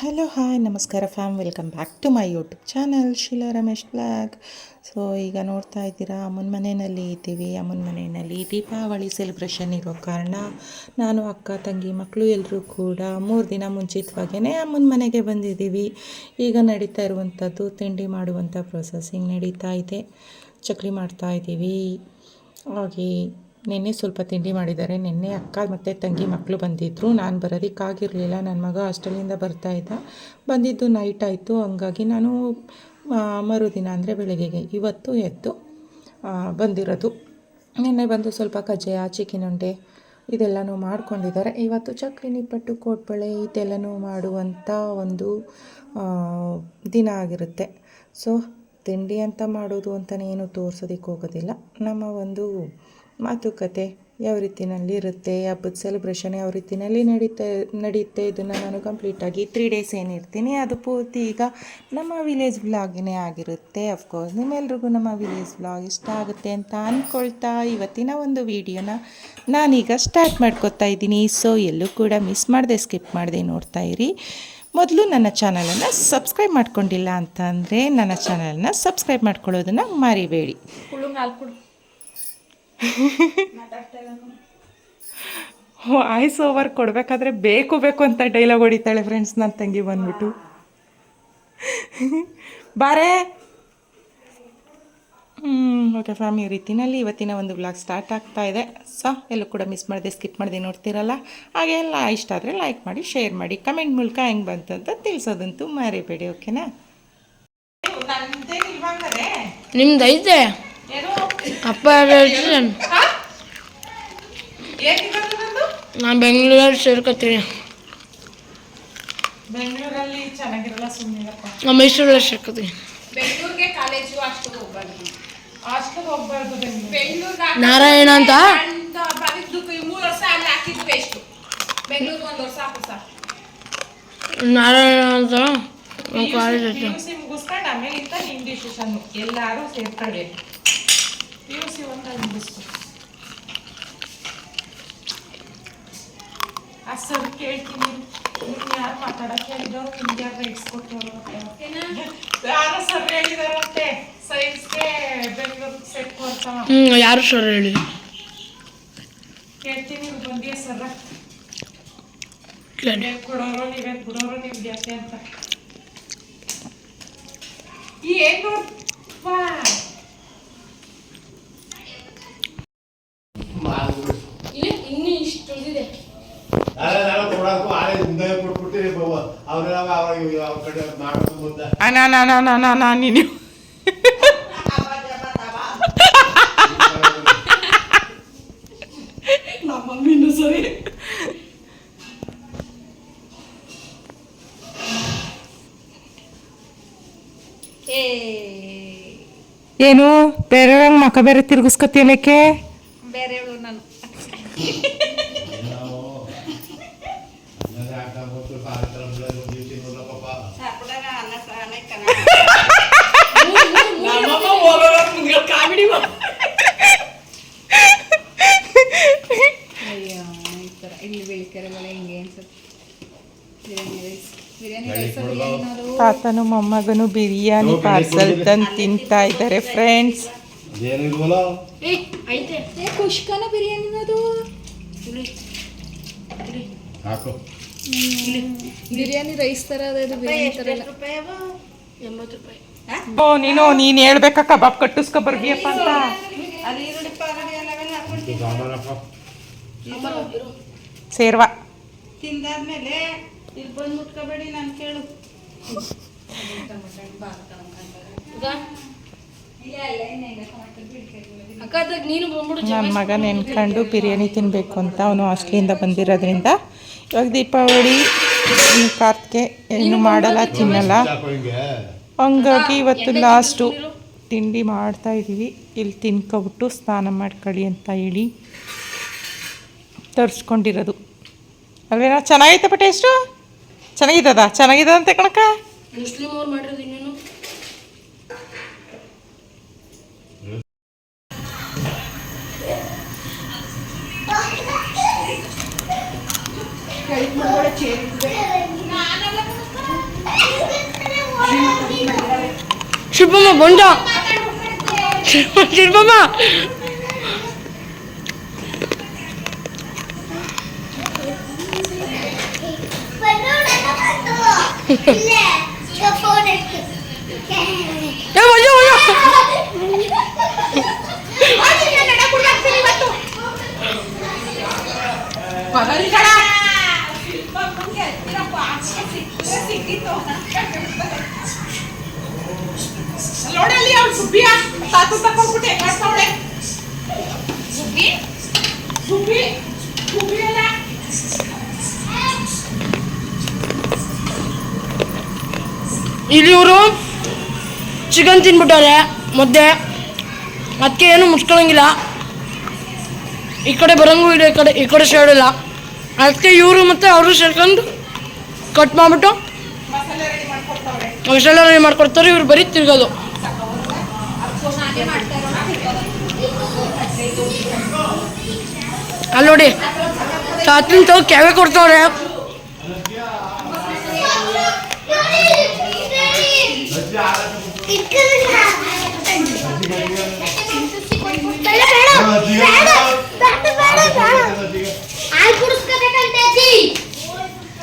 Hello hi ನಮಸ್ಕಾರ fam welcome back to my YouTube channel Sheela Ramesh blog so ಈಗ ನೋಡ್ತಾ ಇದ್ದೀರಾ, ಅಮ್ಮನ ಮನೆಯಲ್ಲಿ ಇದ್ದೀವಿ. ಅಮ್ಮನ ಮನೆಯಲ್ಲಿ ದೀಪಾವಳಿ ಸೆಲೆಬ್ರೇಷನ್ ಇರೋ ಕಾರಣ ನಾನು, ಅಕ್ಕ, ತಂಗಿ ಮಕ್ಕಳು ಎಲ್ಲರೂ ಕೂಡ ಮೂರು ದಿನ ಮುಂಚಿತವಾಗೇ ಅಮ್ಮನ ಮನೆಗೆ ಬಂದಿದ್ದೀವಿ. ಈಗ ನಡೀತಾ ಇರುವಂಥದ್ದು ತಿಂಡಿ ಮಾಡುವಂಥ ಪ್ರೊಸೆಸಿಂಗ್ ನಡೀತಾ ಇದೆ. ಚಕ್ಲಿ ಮಾಡ್ತಾ ಇದ್ದೀವಿ. ಹಾಗೆ ನಿನ್ನೆ ಸ್ವಲ್ಪ ತಿಂಡಿ ಮಾಡಿದ್ದಾರೆ. ನಿನ್ನೆ ಅಕ್ಕ ಮತ್ತು ತಂಗಿ ಮಕ್ಕಳು ಬಂದಿದ್ದರು ನಾನು ಬರೋದಕ್ಕಾಗಿರಲಿಲ್ಲ ನನ್ನ ಮಗ ಹಾಸ್ಟೆಲಿಂದ ಬರ್ತಾ ಇದ್ದ. ಬಂದಿದ್ದು ನೈಟ್ ಆಯಿತು. ಹಂಗಾಗಿ ನಾನು ಮರುದಿನ ಅಂದರೆ ಬೆಳಗ್ಗೆಗೆ ಇವತ್ತು ಎದ್ದು ಬಂದಿರೋದು. ನಿನ್ನೆ ಬಂದು ಸ್ವಲ್ಪ ಕಜ್ಜಾಯ ಉಂಡೆ ಇದೆಲ್ಲನೂ ಮಾಡ್ಕೊಂಡಿದ್ದಾರೆ. ಇವತ್ತು ಚಕ್ಲಿ, ನಿಪ್ಪಟ್ಟು ಕೋಟ್ಬಳೆ ಇದೆಲ್ಲನೂ ಮಾಡುವಂಥ ಒಂದು ದಿನ ಆಗಿರುತ್ತೆ. ಸೊ ತಿಂಡಿ ಅಂತ ಮಾಡೋದು ಅಂತಲೇ ಏನು ತೋರ್ಸೋದಕ್ಕೆ ಹೋಗೋದಿಲ್ಲ. ನಮ್ಮ ಒಂದು ಮಾತುಕತೆ ಯಾವ ರೀತಿಯಲ್ಲಿ ಇರುತ್ತೆ ಹಬ್ಬದ ಸೆಲೆಬ್ರೇಷನ್ ಯಾವ ರೀತಿನಲ್ಲಿ ನಡೀತಾ ನಡೆಯುತ್ತೆ ಇದನ್ನು ನಾನು ಕಂಪ್ಲೀಟಾಗಿ ತ್ರೀ ಡೇಸ್ ಏನಿರ್ತೀನಿ ಅದು ಪೂರ್ತಿ ಈಗ ನಮ್ಮ ವಿಲೇಜ್ ವ್ಲಾಗಿನೇ ಆಗಿರುತ್ತೆ ಅಫ್ಕೋರ್ಸ್ ನಿಮ್ಮೆಲ್ರಿಗೂ ನಮ್ಮ ವಿಲೇಜ್ ವ್ಲಾಗ್ ಇಷ್ಟ ಆಗುತ್ತೆ ಅಂತ ಅಂದ್ಕೊಳ್ತಾ ಇವತ್ತಿನ ಒಂದು ವಿಡಿಯೋನ ನಾನೀಗ ಸ್ಟಾರ್ಟ್ ಮಾಡ್ಕೊತಾ ಇದ್ದೀನಿ. ಸೊ ಎಲ್ಲೂ ಕೂಡ ಮಿಸ್ ಮಾಡದೆ ಸ್ಕಿಪ್ ಮಾಡದೆ ನೋಡ್ತಾ ಇರಿ. ಮೊದಲು ನನ್ನ ಚಾನಲನ್ನು ಸಬ್ಸ್ಕ್ರೈಬ್ ಮಾಡ್ಕೊಂಡಿಲ್ಲ ಅಂತ ಅಂದರೆ ನನ್ನ ಚಾನಲನ್ನು ಸಬ್ಸ್ಕ್ರೈಬ್ ಮಾಡ್ಕೊಳ್ಳೋದನ್ನು ಮರಿಬೇಡಿ. ವಾಯ್ಸ್ ಓವರ್ ಕೊಡಬೇಕಾದ್ರೆ ಬೇಕು ಬೇಕು ಅಂತ ಡೈಲಾಗ್ ಹೊಡಿತಾಳೆ ಫ್ರೆಂಡ್ಸ್ ನನ್ನ ತಂಗಿ ಬಂದ್ಬಿಟ್ಟು. ಬಾರೇ. ಓಕೆ ಫ್ಯಾಮ್ ಈ ರೀತಿನಲ್ಲಿ ಇವತ್ತಿನ ಒಂದು ಬ್ಲಾಗ್ ಸ್ಟಾರ್ಟ್ ಆಗ್ತಾ ಇದೆ. ಸೊ ಎಲ್ಲೂ ಕೂಡ ಮಿಸ್ ಮಾಡದೆ ಸ್ಕಿಪ್ ಮಾಡಿದೆ ನೋಡ್ತಿರಲ್ಲ. ಹಾಗೆ ಎಲ್ಲ ಇಷ್ಟ ಆದರೆ ಲೈಕ್ ಮಾಡಿ ಶೇರ್ ಮಾಡಿ ಕಮೆಂಟ್ ಮೂಲಕ ಹೆಂಗೆ ಬಂತು ಅಂತ ತಿಳಿಸೋದಂತೂ ಮರಿಬೇಡಿ ಓಕೆನಾ ನಿಮ್ದು ಐತೆ ಅಪ್ಪ ನಾ ನಾನು ಬೆಂಗಳೂರಲ್ಲಿ ಸೇರ್ಕೋತೀನಿ. ಬೆಂಗಳೂರಲ್ಲಿ ಚೆನ್ನಾಗಿರಲ್ಲ ಸುಮ್ಮನಿರಪ್ಪ ನಾನು ಮೈಸೂರಲ್ಲಿ ಸೇರ್ಕೋತೀನಿ. ಬೆಂಗಳೂರಿಗೆ ಕಾಲೇಜು ಅಷ್ಟು ಹೋಗ್ಬಾರ್ದು. ಹಾಸ್ಟೆಲ್ ಹೋಗ್ಬಾರ್ದು ಬೆಂಗಳೂರು ಬೆಂಗಳೂರಿಗೆ ನಾರಾಯಣ ಅಂತ? ಬರೀದ್ದು ಮೂರು ವರ್ಷ ಅಲ್ಲಿ ಹಾಕಿದ್ದು ವೇಸ್ಟು ಬೆಂಗಳೂರಿಗೆ ಒಂದು ವರ್ಷ ಹಾಕು ಸರ್ ನಾರಾಯಣ ಅಂತ? ನಮ್ಮ ಕಾಲೇಜ್ ಮುಗಿಸ್ಕೊಂಡು ಆಮೇಲೆ ಇಂತ ನಿಮ್ಮ ಡಿಸಿಷನ್ ಎಲ್ಲರೂ ಸೇರ್ಕೊಳ್ಳಿ ಪಿ ಯು ಸಿ ಒಂದು ಮುಗಿಸ್ಕೊ. ಆ ಸರ್ ಕೇಳ್ತೀನಿ. ನಿಮ್ಗೆ ಯಾರು ಮಾತಾಡಕ್ಕೆ ಹೇಳಿದವರು ನಿಮ್ಗೆ ಯಾರು ರೈಟ್ಸ್ ಕೊಟ್ಟವರು ಯಾರು ಸರ್ ಹೇಳಿದಾರಂತೆ ಸೈನ್ಸ್ಗೆ ಬೆಂಗಳೂರು ಸೆಟ್ ಅಂತ ಹ್ಞೂ ಯಾರು ಸರ್ ಹೇಳಿ ಕೇಳ್ತೀನಿ ನೀವು ಬಂದಿಯ ಸರ್ ನೀವೇನ್ ಕೊಡೋರು ನೀವೇನ್ ಬಿಡೋರು ನಿಮ್ಗೆ ಯಾಕೆ ಅಂತ. ಏನು ಅವ್ರ ಕಡೆ ಮಾಡ್ಬೇಕು ನಾ ಅಣ್ಣ ನಾನು. ಏನು ಬೇರೆ ಮಕ ಬೇರೆ ತಿರುಗಿಸ್ಕೊತೀನಕ್ಕೆ ಬೇರೆ ನಾನು ನಾವು ಅನ್ನದ ಹಾಕೊಂಡು ಸಾಯಂಕಾಲ ಬೆಳಗ್ಗೆ ಒಂದು ದಿವಸ ನೋಡ್ಲ ಪಾಪ ಅಯ್ಯೋ ಈ ಥರ ಇಲ್ಲಿ ಬೆಳಿಕರೆ ಬೆಳೆ ಹಿಂಗೆ ಅನ್ಸುತ್ತೆ ಬಿರಿಯಾನಿ ರೈಸ್ ಬಿರಿಯಾನಿ ರೈಸ್ ಬಿರಿಯಾನಿ ನೋಡು ತಾತನು ಮೊಮ್ಮಗನು ಬಿರಿಯಾನಿ ಪಾರ್ಸಲ್ ತಂದು ತಿಂತಾ ಇದ್ದಾರೆ ಫ್ರೆಂಡ್ಸ್ ಕುಷ್ಕನ ಬಿರಿಯಾನಿ ಅದು. ಹಾಕು. ಬಿರಿಯಾನಿ ರೈಸ್ ಥರ ಅದ ಇದು ಬಿರಿಯಾನಿ ರೂಪಾಯಿ ಓ ನೀನು ನೀನು ಹೇಳ್ಬೇಕಾ? ಕಬಾಬ್ ಕಟ್ಟಿಸ್ಕೊ ಬರ್ಬಿಯಪ್ಪ ಅಂತ. ಸೇರ್ವಾ. ತಿಂದಾದ್ಮೇಲೆ ಇಲ್ಲಿ ಬಂದು ಮುಟ್ಕೋಬೇಡಿ ನಾನು ಕೇಳು. ನನ್ನ ಮಗ ನೆನ್ಕೊಂಡು ಬಿರಿಯಾನಿ ತಿನ್ನಬೇಕು ಅಂತ ಅವನು ಹಾಸ್ಟ್ಲಿಂದ ಬಂದಿರೋದ್ರಿಂದ. ಇವಾಗ ದೀಪಾವಳಿ ಕಾರ್ತಿಗೆ ಏನು ಮಾಡಲ್ಲ ತಿನ್ನಲ್ಲ. ಹಂಗಾಗಿ ಇವತ್ತು ಲಾಸ್ಟು ತಿಂಡಿ ಮಾಡ್ತಾ ಇದ್ದೀವಿ ಇಲ್ಲಿ ತಿನ್ಕೊಬಿಟ್ಟು ಸ್ನಾನ ಮಾಡ್ಕೊಳ್ಳಿ ಅಂತ ಹೇಳಿ ತರಿಸ್ಕೊಂಡಿರೋದು. ಅಲ್ವೇನೋ ಚೆನ್ನಾಗೈತೆ ಬಟ್ ಎಷ್ಟು ಚೆನ್ನಾಗಿದ್ದದ ಚೆನ್ನಾಗಿದೆ ಅಂತ ಕಣಕ ಮುಸ್ಲಿಮ್ ಅವ್ರು ಮಾಡಿರೋದು ಬಂಡ ಶುಭಮ್ಮ ನೋಡಲ್ಲಿ ಅವ್ಳು ಸುಬ್ಬಿಯ ತಾತು ತಕೊಂಡ್ಬಿಟ್ಟೆ ಮಾಡ್ತಾವಳೆ ಸುಬ್ಬಿ ಸುಬ್ಬಿ ಸುಬ್ಬಿ ಅಲ್ಲ ಇಲ್ಲಿ ಇವರು ಚಿಕನ್ ತಿನ್ಬಿಟ್ಟಾರೆ ಮುದ್ದೆ. ಅದಕ್ಕೆ ಏನು ಮುಚ್ಕೊಳಂಗಿಲ್ಲ ಈ ಕಡೆ ಬರಂಗೂ ಇಲ್ಲ ಈ ಕಡೆ ಈ ಕಡೆ ಇಲ್ಲ. ಅದಕ್ಕೆ ಇವರು ಮತ್ತು ಅವರು ಸೇರ್ಕೊಂಡು ಕಟ್ ಮಾಡಿಬಿಟ್ಟು ಮಸಾಲೆ ರೆಡಿ ಮಾಡ್ಕೊಡ್ತಾರೆ ಇವ್ರು ಬರೀ ತಿರ್ಗೋದು. ಅಲ್ಲಿ ನೋಡಿ, ತಾತಿನ ತಗೋ ಕ್ಯಾವೆ ಕೊಡ್ತಾವ್ರೆ.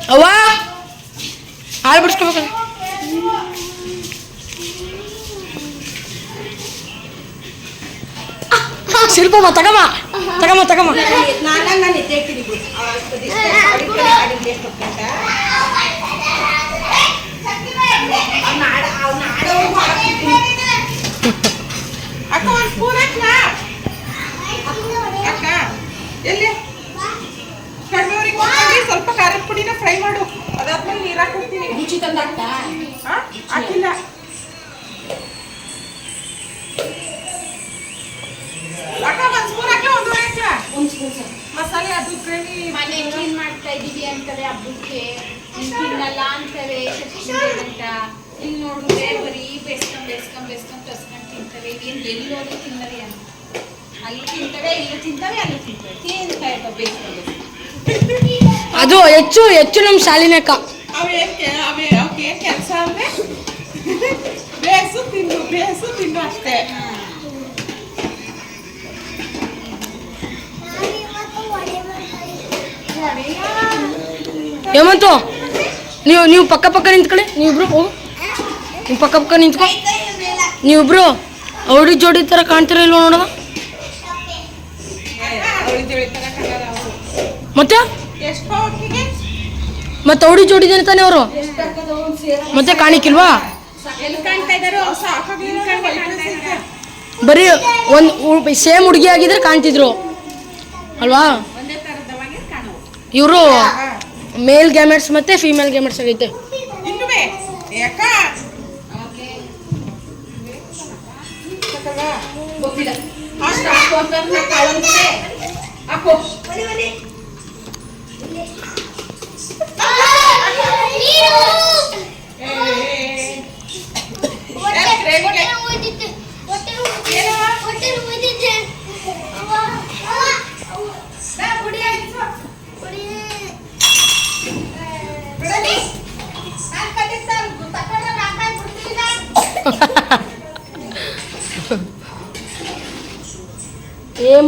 ಅವ್ವ ಹಾಲು ಬಿಡಿಸ್ಕೋಬೇಕು? ಶಿಲ್ಪಮ್ಮ ತಗಮ್ಮ ತಗಮ್ಮ ತಗಮ್ಮ ನಾನಂಗ ನಿದ್ದೆಕ್ಕಿರಿ ಅಕ್ಕ, ಒಂದು ಸ್ಪೂನ್ ಅಕ್ಕ ಎಲ್ಲಿ ಹೋಗ್ತೀನಿ ಸ್ವಲ್ಪ ಖಾರದ ಪುಡಿನ ಫ್ರೈ ಮಾಡು ಅದಾದ್ಮೇಲೆ ನೀರು ಹಾಕ್ಬಿಡ್ತೀನಿ ರುಚಿ ಅಕ್ಕ ಒಂದು ಸ್ಪೂನ್ ಹಾಕ್ಲಾ ಒಂದೂವರೆ ಹಾಕ್ಲಾ ಮಸಾಲೆ ಅದು ಗ್ರೇವಿ ಮನೆ ಕ್ಲೀನ್ ಮಾಡ್ತಾ ಇದ್ದೀವಿ ಅಂತಾರೆ ಹಬ್ಬಕ್ಕೆ. ನೀನ್ ತಿನ್ನಲ್ಲ ಅಂತಾರೆ. ಅಂತ. ಇಲ್ಲಿ ನೋಡಿದ್ರೆ ಬರೀ ಬೇಸ್ಕೊಂಡ್ ಬೇಸ್ಕೊಂಡ್ ಬೇಸ್ಕೊಂಡ್ ತರ್ಸ್ಕೊಂಡು ತಿಂತಾರೆ. ಏನು ಎಲ್ಲಿ ಹೋದ್ರು ತಿನ್ನರಿ ಅಂತ ಅಲ್ಲಿ ತಿಂತಾರೆ ಇಲ್ಲಿ ತಿಂತಾರೆ ಅಲ್ಲಿ ತಿಂತಾರೆ ತಿಂತಾ ಇರ್ತಾವೆ ಬೇಸ್ಕೊಂಡ್ ಅದು ಹೆಚ್ಚು ಹೆಚ್ಚು ನಮ್ಮ ಶಾಲಿನಕ್ಕ ಅವೇಕೆ ಅವೇ ಅವಕ್ಕೆ ಕೆಲಸ ಅಂದ್ರೆ? ಬೇಸು ತಿನ್ನು ಬೇಸು ತಿನ್ನು ಅಷ್ಟೇ. ಹೇಮಂತು ನೀವು ನೀವು ಪಕ್ಕ ಪಕ್ಕ ನಿಂತ್ಕೊಳ್ಳಿ ನೀವಿಬ್ರು ನೀವು ಪಕ್ಕ ಪಕ್ಕ ನಿಂತ್ಕೊ. ನೀವಿಬ್ರು ಅವಳಿ ಜೋಡಿ ಥರ ಕಾಣ್ತೀರ ಇಲ್ವ ನೋಡೋಣ. ಮತ್ತೆ? ಮತ್ತೆ ಅವಳಿ ಜೋಡಿದೇನೆ ತಾನೆ ಅವರು? ಮತ್ತೆ ಕಾಣಿಕಿಲ್ವಾ ಬರೀ ಒಂದು ಸೇಮ್ ಹುಡುಗಿ ಆಗಿದ್ರೆ ಕಾಣ್ತಿದ್ರು. ಅಲ್ವಾ? ಇವರು ಮೇಲ್ ಗ್ಯಾಮೆಟ್ಸ್ ಮತ್ತೆ ಫೀಮೇಲ್ ಗ್ಯಾಮೆಟ್ಸ್ ಆಗೈತೆ. ಇನ್ನುವೆ? ಬನ್ನಿ ಗೊತ್ತಿಲ್ಲ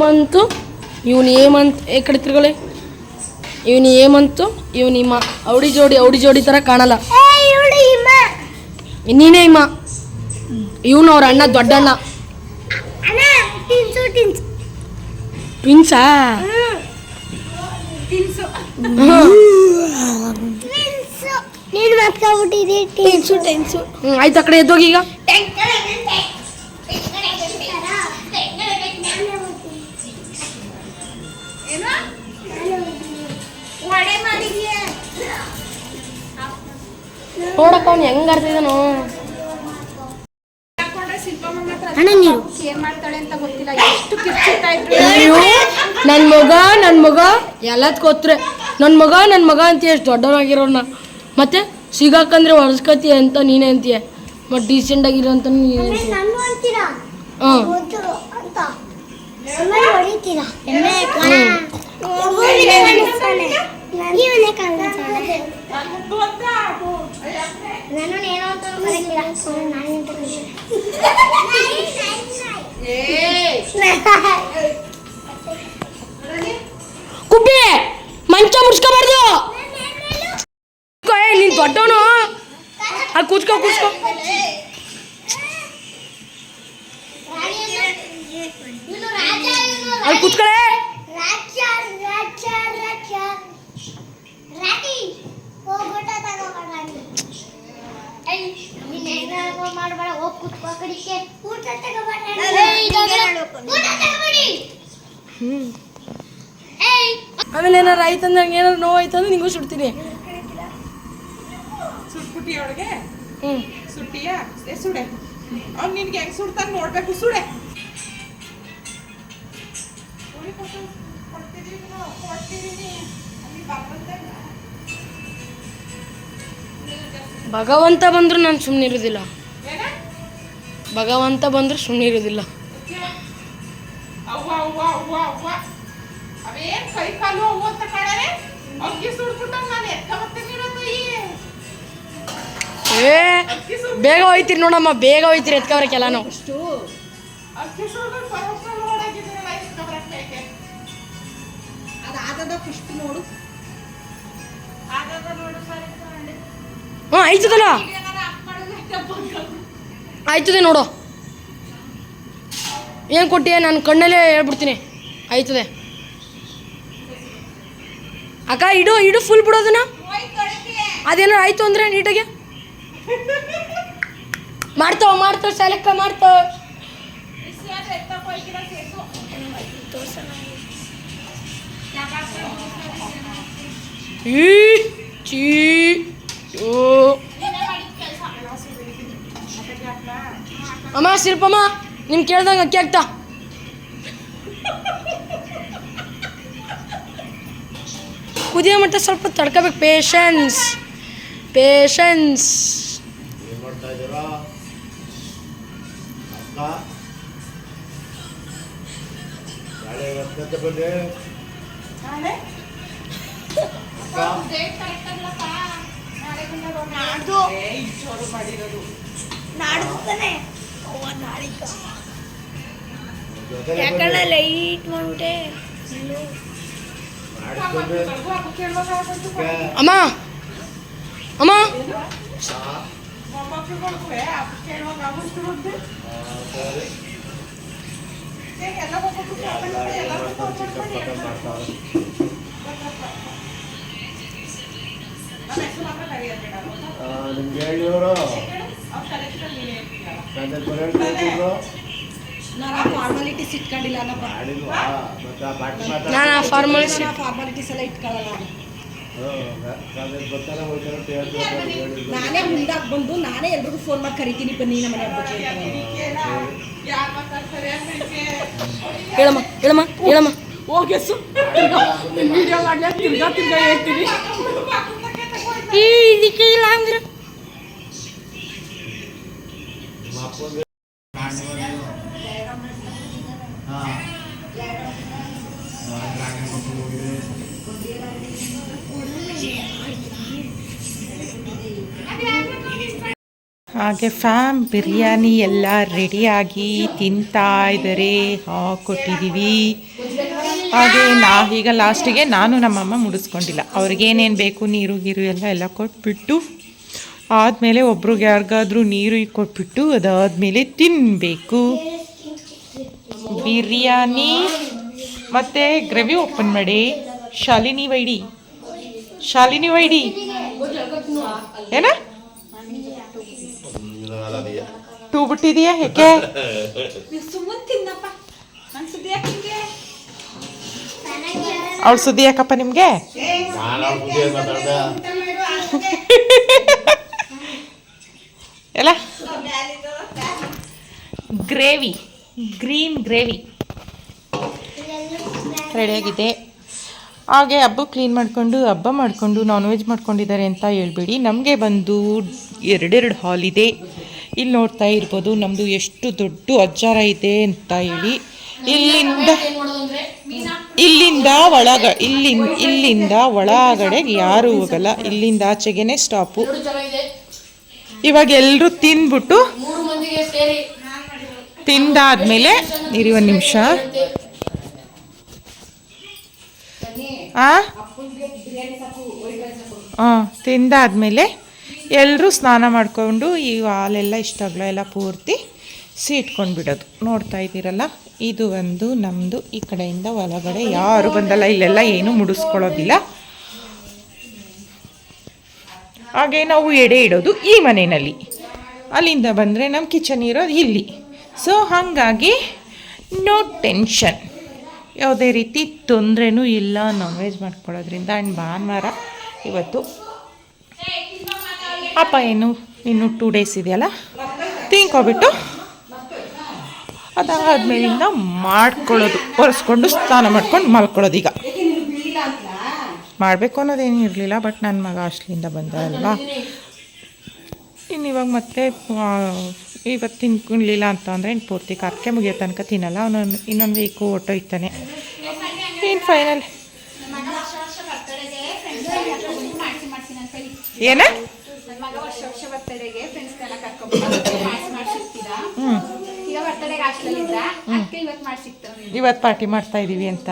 ಅಷ್ಟ ಇವನು ಏ ಮಂತ್ ಇವನು ಏಮಂತ್ ಏ ಕಡೆ ತಿರ್ಗೊಳ್ಳಿ. ಇವನು ಏಮಂತು? ಇವನು ಇಮ್ಮ ಅವಡಿ ಜೋಡಿ ಅವಡಿ ಜೋಡಿ ಥರ ಕಾಣಲ್ಲ. ನೀನೇ ಇಮ್ಮ ಇವನು ಅವ್ರ ಅಣ್ಣ ದೊಡ್ಡ ಅಣ್ಣ ಟ್ವಿನ್ಸಾ ಆಯ್ತು ಆ ಕಡೆ ಎದ್ದೋಗಿ ಈಗ. ನೋಡಕ್ಕ ಅವ್ನು ಹೆಂಗ್ ಆಡ್ತಿದ್ದಾನು ಅಣ್ಣ ನೀರು ಏನ್ ಮಾಡ್ತಾಳೆ ಅಂತ ಗೊತ್ತಿಲ್ಲ ಎಷ್ಟು ಕಿರ್ಚಿಡ್ತಾ ಇದ್ರು ನನ್ನ ಮಗ ನನ್ನ ಮಗ ಎಲ್ಲದ್ ಕೊತ್ರೆ ನನ್ನ ಮಗ ನನ್ನ ಮಗ ಅಂತ ಎಷ್ಟು ದೊಡ್ಡವನಾಗಿರೋನ ಮತ್ತೆ ಸಿಗಾಕಂದ್ರೆ ಹೊರಸ್ಕತಿ ಅಂತ ನೀನೇ ಅಂತೀಯ ಮತ್ ಡೀಸೆಂಟ್ ಆಗಿರೋ ಅಂತ ನೀನೇ ಅಂತೀಯ ನಾನು ಅಂತೀರಾ ಹಾಂ ಗೊತ್ತು ಅಂತ ಆಮೇಲೆ ಹೊಡಿತೀರಾ ಎಮ್ಮೆ ಇವನೇ ಕಾಣಿಸ್ತಾನೆ ನಾನು ಏನೋ ಅಂತ ಕರೆಕ್ಟಿಲ್ಲ ನಾನು ಕುಬ್ಬಿ ಮಂಚ ಮುಡ್ಸ್ಕೋಬಾರ್ದು ಏ, ನೀನ್ ದೊಡ್ಡವನು ಅಲ್ಲಿ ಕೂತ್ಕೋ ಕೂತ್ಕೋ ಇವನು ರಾಜ ಇವನು ಅಲ್ಲಿ ಕೂತ್ಕೊಳ್ಳೆ ರಾಜ ರಾಜ ರಾಜ ರಾಣಿ ಮಾಡ್ಬೇಡ ಹೋಗ್ ಕುತ್ಕೋ ಕಡಿಕೆ ಊಟ ತಗೋಬೇಡಿ ಆಮೇಲೆ ಏನಾರು ಆಯ್ತು ಅಂದ್ರೆ ನಂಗೆ ಏನಾರು ನೋವು ಆಯ್ತು ಅಂದ್ರೆ ನಿಂಗೂ ಸುಡ್ತೀನಿ. ಸುಟ್ಬಿಟ್ಟಿ ಅವಳಿಗೆ? ಸುಟ್ಟಿಯಾ ಏ ಸುಡೆ. ಅವ್ನು ನಿನ್ಗೆ ಹೆಂಗ್ ಸುಡ್ತಾನೆ ನೋಡ್ಬೇಕು ಸುಡೆ. ಕೊಡ್ತಿದೀನಿ. ಅಲ್ಲಿ ಬರ್ಬಂದಾಗ ಭಗವಂತ ಬಂದರೂ ನಾನು ಸುಮ್ಮನೆ ಇರೋದಿಲ್ಲ? ಭಗವಂತ ಬಂದರೂ ಸುಮ್ಮನೆ ಇರೋದಿಲ್ಲ. ಏ ಬೇಗ ಹೋಯ್ತೀರಿ ನೋಡಮ್ಮ ಬೇಗ ಹೋಯ್ತೀರಿ ಎತ್ಕವ್ರಕ್ಕೆಲ್ಲ ನಾವು. ಅದಾದ ಫಸ್ಟ್ ನೋಡು. ನೋಡು ಸರಿ ಹ್ಞೂ ಆಯ್ತದಲ್ಲ? ಆಯ್ತದೆ ನೋಡು. ಏನು ಕೊಟ್ಟಿಯ? ನಾನು ಕಣ್ಣಲ್ಲೇ ಹೇಳ್ಬಿಡ್ತೀನಿ. ಆಯ್ತದೆ. ಅಕ್ಕ, ಇಡು ಇಡು ಫುಲ್ ಬಿಡೋದನ್ನ ಅದೇನೋ ಆಯ್ತು ಅಂದ್ರೆ ನೀಟಾಗಿ. ಮಾಡ್ತಾವ ಮಾಡ್ತಾವ, ಶಾಲೆಕ್ಕ ಮಾಡ್ತಾವ. ಈ ಚೀ ಯೋ ಅಮ್ಮ ಶಿಲ್ಪಮ್ಮ ನಿಮ್ ಕೇಳ್ದಂಗೆ ಅಕ್ಕಿ ಆಗ್ತಾ ಕುದಿಯೋ ಮಟ್ಟ ಸ್ವಲ್ಪ ತಡ್ಕೋಬೇಕು. ಪೇಷನ್ಸ್ ಪೇಷನ್ಸ್ ಏನ್ ಯಾಕಂದ್ರೆ ಬನ್ನಿ. ಲೈಟ್ ಮಾಡ್ಬಿಟ್ಟೆ ಮಾಡಿಸ್ಕೊಂಡ್ರೆ ಕರ್ಗು ಹಾಕು ಕೇಳುವಾಗ ಆಗೋಯ್ತು. ಅಮ್ಮ. ಅಮ್ಮ. ಮೊಮ್ಮಕ್ಳುಗಳ್ಗೂ ನಿಮ್ಗೆ collection ನೀನೇ ಫಾರ್ಮಾಲಿಟೀಸ್ ಇಟ್ಕೊಂಡಿಲ್ಲ ನಾನು ಆ ಫಾರ್ಮಾಲಿಟೀಸ್ ಎಲ್ಲ ಇಟ್ಕೊಳ್ಳಲ್ಲ ನಾನು. ಮುಂದಾಗ್ ಬಂದು ನಾನೇ ಎಲ್ರಿಗೂ ಫೋನ್ ಮಾಡಿ ಕರಿತೀನಿ ಬನ್ನಿ ನಮ್ಮ ಮನೆ ಹಬ್ಬಕ್ಕೆ. ಹೇಳಮ್ಮ ಹೇಳಮ್ಮ ಹೇಳಮ್ಮ. ಹೋಗಿ ಎಸ್ಸು ವಿಡಿಯೋ ಮಾಡ್ಲಿ ತಿರ್ಗಾ ತಿರ್ಗಾ ಹೇಳ್ತೀನಿ. ಹಾಗೆ ಫ್ಯಾಮ್ ಬಿರಿಯಾನಿ ಎಲ್ಲ ರೆಡಿಯಾಗಿ ತಿಂತಾ ಇದ್ದಾರೆ. ಕೊಟ್ಟಿದ್ದೀವಿ ಹಾಗೆ ನಾ ಈಗ ಲಾಸ್ಟಿಗೆ ನಾನು ನಮ್ಮಮ್ಮ ಮುಡಿಸ್ಕೊಂಡಿಲ್ಲ. ಅವ್ರಿಗೇನೇನು ಬೇಕು ನೀರು ಗೀರು ಎಲ್ಲ ಎಲ್ಲ ಕೊಟ್ಬಿಟ್ಟು ಆದಮೇಲೆ ಒಬ್ರಿಗೆ ಯಾರಿಗಾದ್ರೂ ನೀರು ಕೊಟ್ಬಿಟ್ಟು ಅದಾದಮೇಲೆ ತಿನ್ನಬೇಕು ಬಿರಿಯಾನಿ ಮತ್ತು ಗ್ರೇವಿ ಓಪನ್ ಮಾಡಿ. ಶಾಲಿನಿ ವೈಡಿ. ಶಾಲಿನಿ ವೈಡಿ. ಏನ? ಟೂ ಬಿಟ್ಟಿದೀಯಾ ಹೇಗೆ? ಅವಳು ಸುದ್ದಿ ಯಾಕಪ್ಪ ನಿಮಗೆ? ಎಲ್ಲ? Gravy green gravy. ರೆಡಿಯಾಗಿದೆ ಹಾಗೆ ಹಬ್ಬ ಕ್ಲೀನ್ ಮಾಡಿಕೊಂಡು ಹಬ್ಬ ಮಾಡಿಕೊಂಡು ನಾನ್ ವೆಜ್ ಮಾಡ್ಕೊಂಡಿದ್ದಾರೆ ಅಂತ ಹೇಳ್ಬೇಡಿ. ನಮಗೆ ಬಂದು ಎರಡೆರಡು ಹಾಲ್ ಇದೆ. ಇಲ್ಲಿ ನೋಡ್ತಾ ಇರ್ಬೋದು ನಮ್ಮದು ಎಷ್ಟು ದೊಡ್ಡ ಅಜ್ಜಾರ ಇದೆ ಅಂತ ಹೇಳಿ. ಇಲ್ಲಿಂದ ಇಲ್ಲಿಂದ ಒಳಗ ಇಲ್ಲಿ ಇಲ್ಲಿಂದ ಒಳಗಡೆ ಯಾರು ಹೋಗಲ್ಲ. ಇಲ್ಲಿಂದ ಆಚೆಗೆನೆ ಸ್ಟಾಪು ಇವಾಗ ಎಲ್ಲರೂ ತಿಂದ್ಬಿಟ್ಟು ತಿಂದಾದ್ಮೇಲೆ ಇರಿ ಒಂದು ನಿಮಿಷ. ಹಾಂ ತಿಂದಾದ್ಮೇಲೆ ಎಲ್ಲರೂ ಸ್ನಾನ ಮಾಡಿಕೊಂಡು ಈ ಹಾಲೆಲ್ಲ ಇಷ್ಟಾಗಲ ಎಲ್ಲ ಪೂರ್ತಿ ಸೀಟ್ಕೊಂಡ್ಬಿಡೋದು. ನೋಡ್ತಾ ಇದ್ದೀರಲ್ಲ? ಇದು ಒಂದು ನಮ್ಮದು ಈ ಕಡೆಯಿಂದ ಒಳಗಡೆ ಯಾರು ಬಂದಲ್ಲ, ಇಲ್ಲೆಲ್ಲ ಏನು ಮುಡಿಸ್ಕೊಳ್ಳೋದಿಲ್ಲ. ಹಾಗೆ ನಾವು ಎಡೆ ಇಡೋದು ಈ ಮನೆಯಲ್ಲಿ. ಅಲ್ಲಿಂದ ಬಂದರೆ ನಮ್ಮ ಕಿಚನ್ ಇರೋದು ಇಲ್ಲಿ. ಸೊ ಹಾಗಾಗಿ ನೋ ಟೆನ್ಷನ್ ಯಾವುದೇ ರೀತಿ ತೊಂದರೆನೂ ಇಲ್ಲ ನಾನ್ ವೆಜ್ ಮಾಡ್ಕೊಳ್ಳೋದ್ರಿಂದ. ಆ್ಯಂಡ್ ಭಾನುವಾರ ಇವತ್ತು ಅಪ್ಪ ಏನು, ಇನ್ನು ಟೂ ಡೇಸ್ ಇದೆಯಲ್ಲ? ತಿನ್ಕೊಬಿಟ್ಟು ಅದಾದ್ಮೇಲಿಂದ ಮಾಡ್ಕೊಳ್ಳೋದು. ಒರೆಸ್ಕೊಂಡು ಸ್ನಾನ ಮಾಡ್ಕೊಂಡು ಮಲ್ಕೊಳ್ಳೋದು ಈಗ. ಮಾಡಬೇಕು ಅನ್ನೋದೇನು ಇರಲಿಲ್ಲ ಬಟ್ ನನ್ನ ಮಗ ಅಷ್ಟಲಿಂದ ಬಂದ ಅಲ್ವಾ? ಇನ್ನು ಇವಾಗ ಮತ್ತೆ ಇವತ್ತು ತಿನ್ಕೊಳ್ಲಿಲ್ಲ ಅಂತ ಅಂದರೆ ಇನ್ನು ಪೂರ್ತಿ ಕರ್ಕೆ ಮುಗಿಯೋ ತನಕ ತಿನ್ನಲ್ಲ. ಅವನೊಂದು ಇನ್ನೊಂದು ವೀಕು ಹೊಟ್ಟೋಯ್ತಾನೆ ಇನ್ನು ಫೈನಲ್ ಏನೇ? ಹ್ಞೂ ಏನ ಇವತ್ತು ಪಾರ್ಟಿ ಮಾಡ್ತಾ ಇದ್ದೀವಿ ಅಂತ.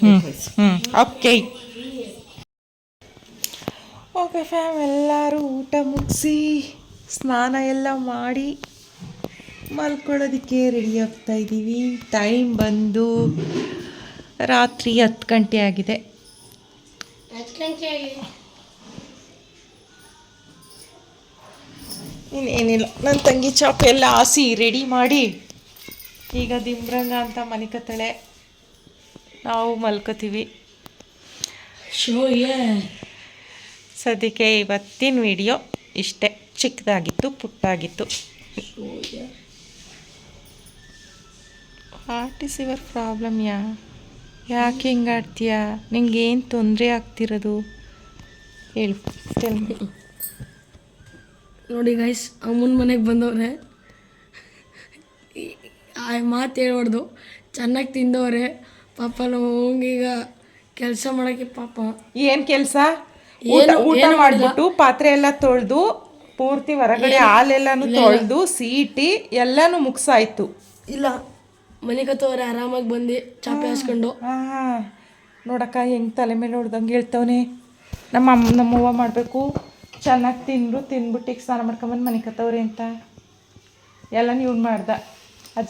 ಹ್ಞೂ ಹ್ಞೂ ಓಕೆ. ಓಕೆ ಫ್ಯಾಮ್ ಎಲ್ಲರೂ ಊಟ ಮುಗಿಸಿ ಸ್ನಾನ ಎಲ್ಲ ಮಾಡಿ ಮಲ್ಕೊಳ್ಳೋದಕ್ಕೆ ರೆಡಿ ಆಗ್ತಾ ಇದ್ದೀವಿ ಟೈಮ್ ಬಂದು ರಾತ್ರಿ ಹತ್ತು ಗಂಟೆ ಆಗಿದೆ. ಇನ್ನೇನಿಲ್ಲ ನನ್ನ ತಂಗಿ ಚಾಪ್ ಎಲ್ಲ ಹಾಸಿ ರೆಡಿ ಮಾಡಿ. ಈಗ ದಿಂಬ್ರಂಗ ಅಂತ ಮನಿಕತ್ತಳೆ. ನಾವು ಮಲ್ಕೋತೀವಿ. ಶೋ ಸದ್ಯಕ್ಕೆ ಇವತ್ತಿನ ವಿಡಿಯೋ ಇಷ್ಟೇ. ಚಿಕ್ಕದಾಗಿತ್ತು ಪುಟ್ಟಾಗಿತ್ತು. ವಾಟ್ ಇಸ್ ಯುವರ್ ಪ್ರಾಬ್ಲಮ್ ಯಾ? ಯಾಕೆ ಹಿಂಗಾಡ್ತೀಯಾ? ನಿಂಗೆ ಏನು ತೊಂದರೆ ಆಗ್ತಿರೋದು? ಹೇಳು. ನೋಡಿ ಗೈಸ್ ಅಮ್ಮನ ಮನೆಗೆ ಬಂದವ್ರೆ. ಆ ಮಾತು ಹೇಳ್ಬಾರ್ದು. ಚೆನ್ನಾಗಿ ತಿಂದವ್ರೆ. ಪಾಪ ನಮ್ಮಂಗೀಗ ಕೆಲಸ ಮಾಡೋಕ್ಕೆ ಪಾಪ. ಏನು ಕೆಲಸ? ಊಟ ಊಟ ಮಾಡಿಬಿಟ್ಟು ಪಾತ್ರೆ ಎಲ್ಲ ತೊಳೆದು ಪೂರ್ತಿ ಹೊರಗಡೆ ಹಾಲೆಲ್ಲಾನು ತೊಳೆದು ಸೀಟಿ ಎಲ್ಲಾನು ಮುಗಿಸಾಯ್ತು. ಇಲ್ಲ. ಮನೆ ಕತ್ತವ್ರೆ ಆರಾಮಾಗಿ ಬಂದು ಚಾಪೆ ಹಾಸ್ಕೊಂಡು. ನೋಡಕ್ಕ ಹೆಂಗ್ ತಲೆ ಮೇಲೆ ಹೊಡ್ದಂಗೆ ಹೇಳ್ತವನೆ. ನಮ್ಮ ಅಮ್ಮ ನಮ್ಮವ್ವ ಮಾಡಬೇಕು. ಚೆನ್ನಾಗಿ ತಿಂದರು ತಿಂದ್ಬಿಟ್ಟು ಈಗ ಸ್ನಾನ ಮಾಡ್ಕೊಂಬಂದು ಮನೆ ಕತ್ತವ್ರಿ ಅಂತ. ಎಲ್ಲ ನೀವು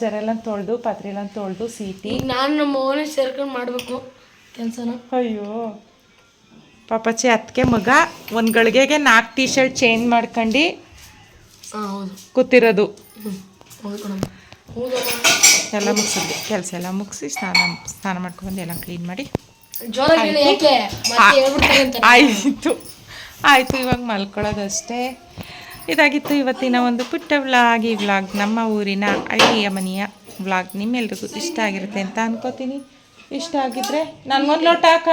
ಜರ ಎಲ್ಲಾ ತೊಳೆದು ಪಾತ್ರೆ ಎಲ್ಲ ತೊಳೆದು ಸೀಟಿ. ನಾನು ನಮ್ಮ ಓನೇ ಸೇರ್ಕೊಂಡು ಮಾಡಬೇಕು ಕೆಲಸನ. ಅಯ್ಯೋ. ಪಾಪಚ್ಚಿ ಅದಕ್ಕೆ ಮಗ ಒಂದು ಗಳಿಗೆಗೆ ನಾಲ್ಕು ಟೀ ಶರ್ಟ್ ಚೇಂಜ್ ಮಾಡ್ಕೊಂಡು ಕೂತಿರೋದು. ಎಲ್ಲ ಮುಗಿಸಿದ್ವಿ. ಕೆಲಸ ಎಲ್ಲ ಮುಗಿಸಿ ಸ್ನಾನ ಸ್ನಾನ ಮಾಡ್ಕೊಂಡು ಎಲ್ಲ ಕ್ಲೀನ್ ಮಾಡಿ. ಆಯಿತು. ಆಯಿತು, ಇವಾಗ ಮಲ್ಕೊಳ್ಳೋದಷ್ಟೇ. ಇದಾಗಿತ್ತು ಇವತ್ತಿನ ಒಂದು ಪುಟ್ಟ ವ್ಲಾಗ್. ಈ ವ್ಲಾಗ್ ನಮ್ಮ ಊರಿನ ಹಳ್ಳಿಯ ಮನೆಯ ವ್ಲಾಗ್. ನಿಮ್ಮೆಲ್ರಿಗೂ ಇಷ್ಟ ಆಗಿರುತ್ತೆ ಅಂತ ಅನ್ಕೋತೀನಿ. ಇಷ್ಟ ಆಗಿದ್ರೆ ನನಗೊಂದು ಲೋಟ ಹಾಕ.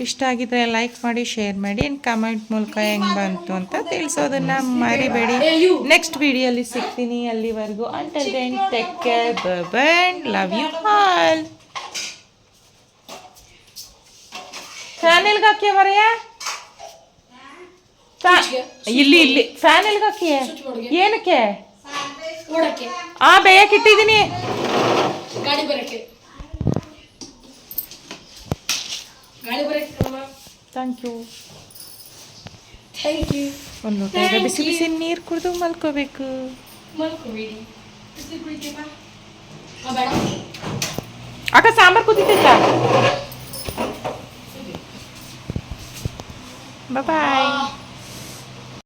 ಇಷ್ಟ ಆಗಿದ್ರೆ ಲೈಕ್ ಮಾಡಿ ಶೇರ್ ಮಾಡಿ ಕಮೆಂಟ್ ಮೂಲಕ ಹೆಂಗೆ ಬಂತು ಅಂತ ತಿಳಿಸೋದನ್ನ ಮರಿಬೇಡಿ. ನೆಕ್ಸ್ಟ್ ವಿಡಿಯೋಲಿ ಸಿಗ್ತೀನಿ ಅಲ್ಲಿವರೆಗೂ. ಅಂಟಲ್ ದೆನ್ ಟೇಕ್ ಕೇರ್ ಬರ್ಬನ್ ಲವ್ ಯು ಆಲ್ ಚಾನೆಲ್ಗೆ ಎಲ್ಗೆ ಹಾಕಿ ಮರೆಯ ಇಲ್ಲಿ ಇಲ್ಲಿ. ಫ್ಯಾನ್ ಎಲ್ಲಿಗೆ ಹಾಕಿ? ಏನಕ್ಕೆ? ಆ ಬೇಯಕ್ಕೆ ಇಟ್ಟಿದ್ದೀನಿ ಗಾಡಿ ಬರಕ್ಕೆ. ಗಾಡಿ ಬರಕ್ಕೆ ಥ್ಯಾಂಕ್ ಯು ಥ್ಯಾಂಕ್ ಯು ಒಂದು ಲೋಟ ಬಿಸಿ ಬಿಸಿ ನೀರು ಕುಡಿದು ಮಲ್ಕೋಬೇಕು. ಮಲ್ಕೋಬೇಡಿ. ಬಿಸಿ ಕುಡಿತೀವ ಅಕ್ಕ ಸಾಂಬಾರು ಕುದಿತೈತ ಬಾಯ್